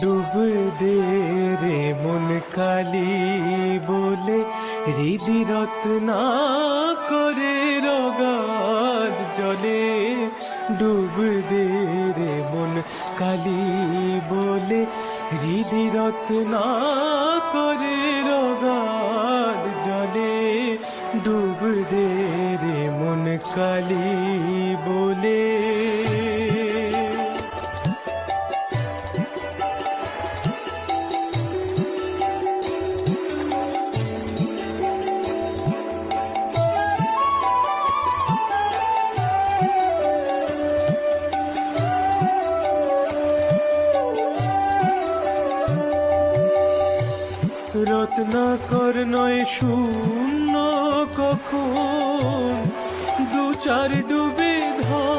ডুব দে রে মন কালি বলে হৃদি রত্না করে রগাদ জলে। ডুব দে রে মন কালি বলে হৃদি রত্না করে রগাদ জলে। ডুব দে রে মন কালি রত্নাকর নয় শূন্য কখন। দু চার ডুবে পেলে